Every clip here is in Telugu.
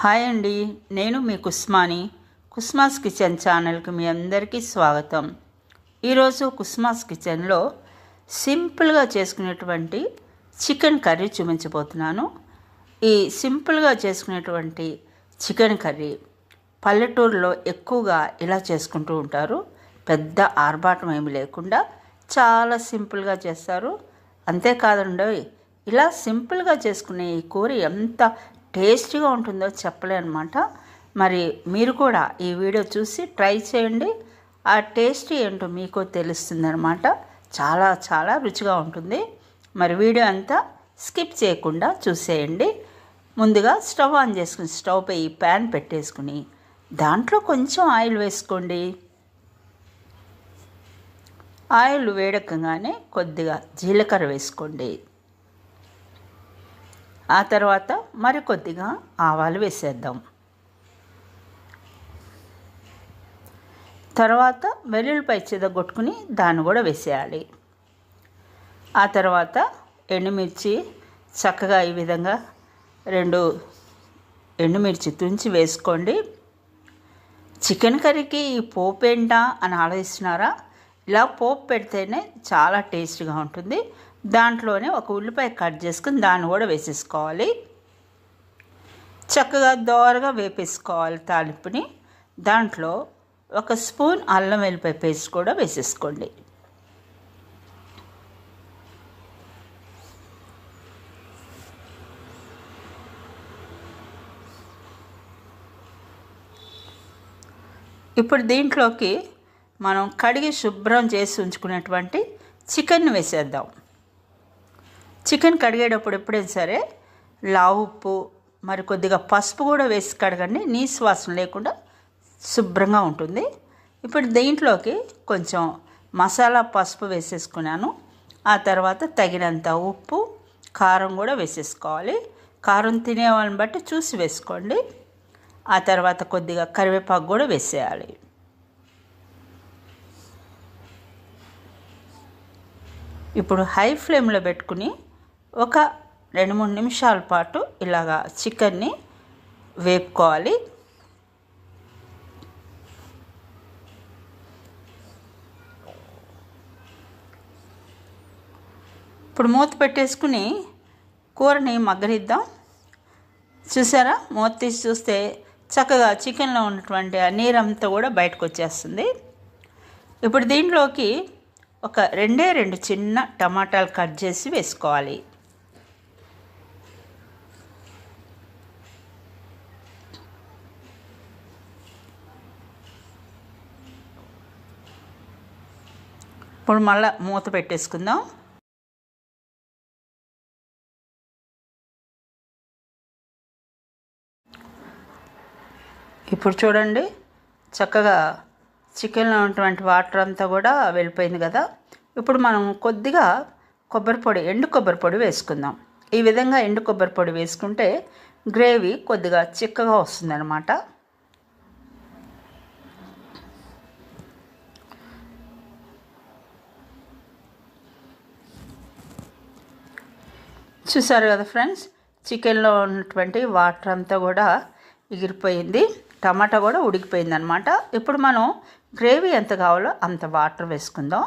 హాయ్ అండి నేను మీ కుస్మాని కుస్మాస్ కిచెన్ ఛానల్కి మీ అందరికీ స్వాగతం. ఈరోజు కుస్మాస్ కిచెన్లో సింపుల్గా చేసుకునేటువంటి చికెన్ కర్రీ చూపించబోతున్నాను. ఈ సింపుల్గా చేసుకునేటువంటి చికెన్ కర్రీ పల్లెటూరులో ఎక్కువగా ఇలా చేసుకుంటూ ఉంటారు. పెద్ద ఆర్భాటం ఏమి లేకుండా చాలా సింపుల్గా చేస్తారు. అంతేకాదండి ఇలా సింపుల్గా చేసుకునే ఈ కూర ఎంత టేస్టీగా ఉంటుందో చెప్పలేనమాట. మరి మీరు కూడా ఈ వీడియో చూసి ట్రై చేయండి. ఆ టేస్ట్ ఏంటో మీకు తెలుస్తుందనమాట చాలా చాలా రుచిగా ఉంటుంది. మరి వీడియో అంతా స్కిప్ చేయకుండా చూసేయండి. ముందుగా స్టవ్ ఆన్ చేసుకుని స్టవ్ పై ప్యాన్ పెట్టేసుకుని దాంట్లో కొంచెం ఆయిల్ వేసుకోండి. ఆయిల్ వేడకగానే కొద్దిగా జీలకర్ర వేసుకోండి. ఆ తర్వాత మరికొద్దిగా ఆవాలు వేసేద్దాం. తర్వాత వెల్లుల్లిపై చెదగొట్టుకుని దాన్ని కూడా వేసేయాలి. ఆ తర్వాత ఎండుమిర్చి చక్కగా ఈ విధంగా రెండు ఎండుమిర్చి తుంచి వేసుకోండి. చికెన్ కర్రీకి ఈ పోపు ఏంటా అని ఆలోచిస్తున్నారా? ఇలా పోపు పెడితేనే చాలా టేస్ట్గా ఉంటుంది. దాంట్లోనే ఒక ఉల్లిపాయ కట్ చేసుకుని దాన్ని కూడా వేసేసుకోవాలి. చక్కగా దోరగా వేపేసుకోవాలి తాలింపుని. దాంట్లో ఒక స్పూన్ అల్లం వెల్లిపాయ పేస్ట్ కూడా వేసేసుకోండి. ఇప్పుడు దీంట్లోకి మనం కడిగి శుభ్రం చేసి ఉంచుకునేటువంటి చికెన్ వేసేద్దాం. చికెన్ కడిగేటప్పుడు ఎప్పుడైనా సరే లావు ఉప్పు మరి కొద్దిగా పసుపు కూడా వేసి కడగండి. నీసు వాసన లేకుండా శుభ్రంగా ఉంటుంది. ఇప్పుడు దీంట్లోకి కొంచెం మసాలా పసుపు వేసేసుకున్నాను. ఆ తర్వాత తగినంత ఉప్పు కారం కూడా వేసేసుకోవాలి. కారం తినే వాళ్ళని బట్టి చూసి వేసుకోండి. ఆ తర్వాత కొద్దిగా కరివేపాకు కూడా వేసేయాలి. ఇప్పుడు హై ఫ్లేమ్లో పెట్టుకుని ఒక రెండు మూడు నిమిషాల పాటు ఇలాగా చికెన్ని వేపుకోవాలి. ఇప్పుడు మూత పెట్టేసుకుని కూరని మగ్గనిద్దాం. చూసారా? మూత తీసి చూస్తే చక్కగా చికెన్లో ఉన్నటువంటి ఆ నీరంతా కూడా బయటకు వచ్చేస్తుంది. ఇప్పుడు దీంట్లోకి ఒక రెండే రెండు చిన్న టమాటాలు కట్ చేసి వేసుకోవాలి. ఇప్పుడు మళ్ళీ మూత పెట్టేసుకుందాం. ఇప్పుడు చూడండి చక్కగా చికెన్లో ఉన్నటువంటి వాటర్ అంతా కూడా వెళ్ళిపోయింది కదా. ఇప్పుడు మనం కొద్దిగా కొబ్బరి పొడి ఎండు కొబ్బరి పొడి వేసుకుందాం. ఈ విధంగా ఎండు కొబ్బరి పొడి వేసుకుంటే గ్రేవీ కొద్దిగా చిక్కగా వస్తుందన్నమాట. చూసారు కదా ఫ్రెండ్స్ చికెన్లో ఉన్నటువంటి వాటర్ అంతా కూడా ఎగిరిపోయింది. టమాటా కూడా ఉడికిపోయింది అనమాట ఇప్పుడు మనం గ్రేవీ ఎంత కావాలో అంత వాటర్ వేసుకుందాం.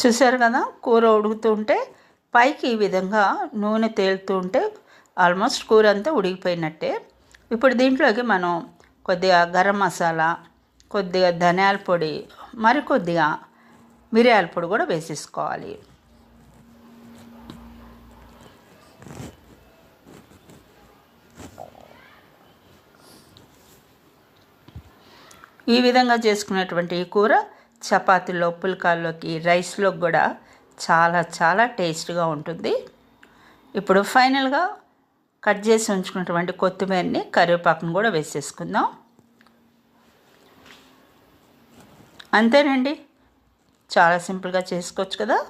చూసారు కదా కూర ఉడుకుతుంటే పైకి ఈ విధంగా నూనె తేలుతూ ఉంటే ఆల్మోస్ట్ కూర అంతా ఉడికిపోయినట్టే. ఇప్పుడు దీంట్లోకి మనం కొద్దిగా గరం మసాలా కొద్దిగా ధనియాల పొడి మరికొద్దిగా మిరియాల పొడి కూడా వేసేసుకోవాలి. ఈ విధంగా చేసుకునేటువంటి ఈ కూర చపాతీలో పుల్కాల్లోకి రైస్లో కూడా చాలా చాలా టేస్ట్గా ఉంటుంది. ఇప్పుడు ఫైనల్గా కట్ చేసి ఉంచుకున్నటువంటి కొత్తిమీరని కరివేపాకును కూడా వేసేసుకుందాం. అంతేనండి. చాలా సింపుల్గా చేసుకోవచ్చు కదా.